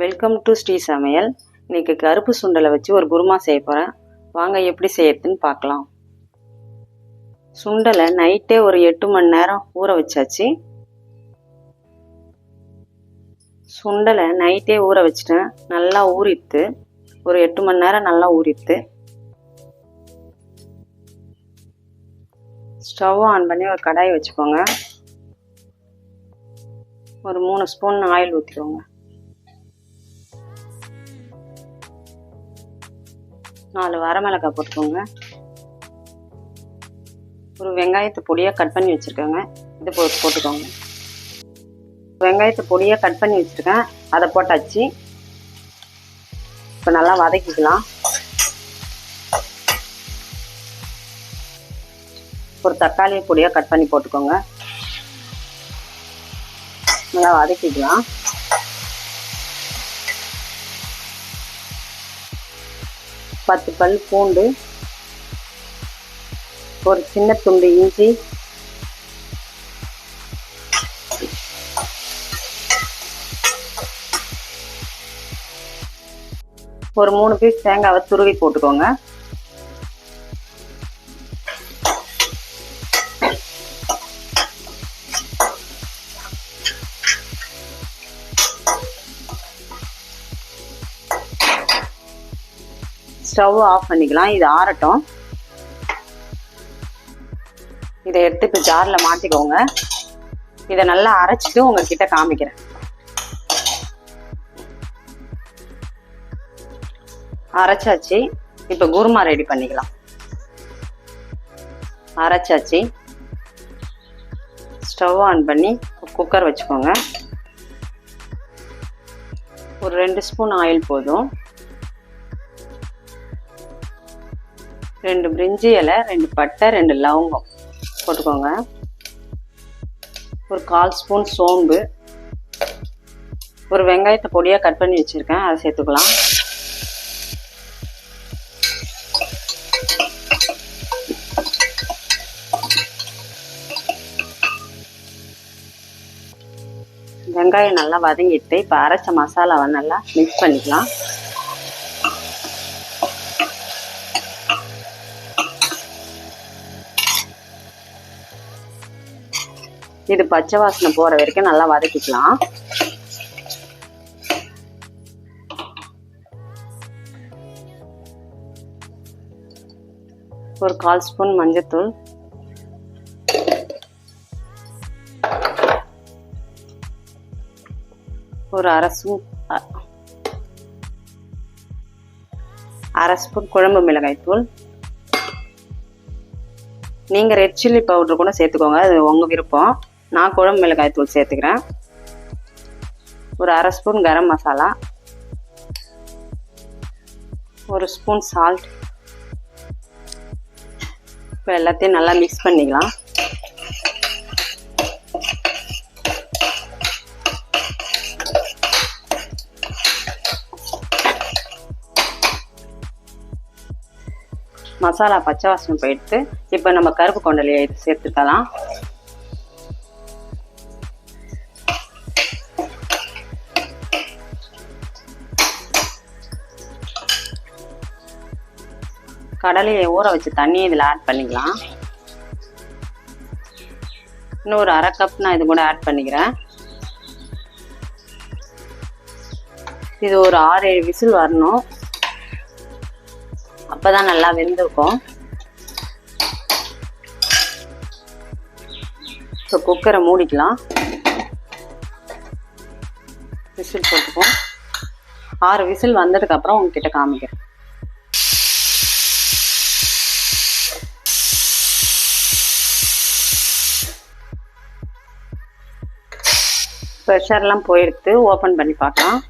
Welcome to Sri சமையல். இன்னைக்கு கருப்பு சுண்டலை வச்சு ஒரு குருமா செய்ய போகிறேன் வாங்க எப்படி செய்யறதுன்னு பார்க்கலாம். சுண்டலை நைட்டே ஒரு எட்டு மணி நேரம் ஊற வச்சாச்சு. சுண்டலை நைட்டே ஊற வச்சிட்டேன். நல்லா ஊறித்து ஒரு எட்டு மணி நேரம் நல்லா ஊறித்து ஸ்டவ் ஆன் பண்ணி ஒரு கடாய் வச்சுக்கோங்க. ஒரு மூணு ஸ்பூன் ஆயில் ஊற்றிக்கோங்க நாலு வரமிளகாய் போட்டுக்கோங்க. ஒரு வெங்காயத்தை பொடியாக கட் பண்ணி வச்சுருக்கோங்க. இது போட்டு போட்டுக்கோங்க. வெங்காயத்தை பொடியாக கட் பண்ணி வச்சுருக்கேன். அதை போட்டாச்சு. இப்போ நல்லா வதக்கிக்கலாம். ஒரு தக்காளி பொடியாக கட் பண்ணி போட்டுக்கோங்க. நல்லா வதக்கிக்கலாம். பத்து பல் பூண்டு ஒரு சின்ன துண்டு இஞ்சி ஒரு மூணு பீஸ் தேங்காவை துருவி போட்டுக்கோங்க. ஸ்டவ் ஆஃப் பண்ணிக்கலாம். இது ஆறட்டும். இதை எடுத்து இப்போ ஜாரில் மாற்றிக்கோங்க இதை நல்லா அரைச்சிட்டு உங்ககிட்ட காமிக்கிறேன். அரைச்சாச்சு. இப்போ குருமா ரெடி பண்ணிக்கலாம். அரைச்சாச்சு. ஸ்டவ் ஆன் பண்ணி குக்கர் வச்சுக்கோங்க. ஒரு ரெண்டு ஸ்பூன் ஆயில் போதும். ரெண்டு பிரிஞ்சி இலை ரெண்டு பட்டை ரெண்டு லவங்கம். போட்டுக்கோங்க. ஒரு கால் ஸ்பூன் சோம்பு. ஒரு வெங்காயத்தை பொடியாக கட் பண்ணி வச்சுருக்கேன். அதை சேர்த்துக்கலாம். வெங்காயம் நல்லா வதங்கிட்டு இப்போ அரைச்ச மசாலாவை நல்லா மிக்ஸ் பண்ணிக்கலாம். இது பச்சை வாசனை போற வரைக்கும் நல்லா வதக்கிக்கலாம். ஒரு கால் ஸ்பூன் மஞ்சத்தூள். ஒரு அரை ஸ்பூன் அரை ஸ்பூன் குழம்பு மிளகாய் தூள். நீங்கள் ரெட் சில்லி பவுடர் கூட சேர்த்துக்கோங்க அது உங்கள் விருப்பம். நான் குழம்பு மிளகாய் தூள் சேர்த்துக்கிறேன். ஒரு அரை ஸ்பூன் கரம் மசாலா. ஒரு ஸ்பூன் சால்ட் இப்போ எல்லாத்தையும் நல்லா மிக்ஸ் பண்ணிக்கலாம். மசாலா பச்சை வாசனை போயிடுத்து இப்போ நம்ம கருப்பு கொண்டலையை சேர்த்துக்கலாம். கடலையை ஊற வச்சு தண்ணி இதில் ஆட் பண்ணிக்கலாம். இன்னும் ஒரு அரை கப் நான் இது கூட ஆட் பண்ணிக்கிறேன். இது ஒரு ஆறு ஏழு விசில் வரணும். அப்போதான் நல்லா வெந்திருக்கும். இப்போ குக்கரை மூடிக்கலாம். விசில் போட்டுப்போம் ஆறு விசில் வந்ததுக்கப்புறம் உங்ககிட்ட காமிக்கிறேன். ப்ரெஷர்லாம் போயிடுத்து ஓப்பன் பண்ணி பார்க்கலாம்.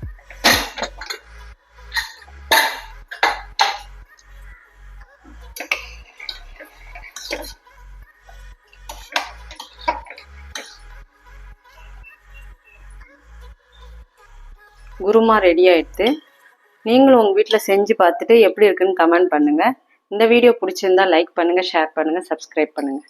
குருமா ரெடி ஆயிடுத்து. நீங்களும் உங்கள் வீட்டில் செஞ்சு பார்த்துட்டு எப்படி இருக்குன்னு கமெண்ட் பண்ணுங்கள் இந்த வீடியோ பிடிச்சிருந்தா லைக் பண்ணுங்கள் ஷேர் பண்ணுங்கள் சப்ஸ்கிரைப் பண்ணுங்கள்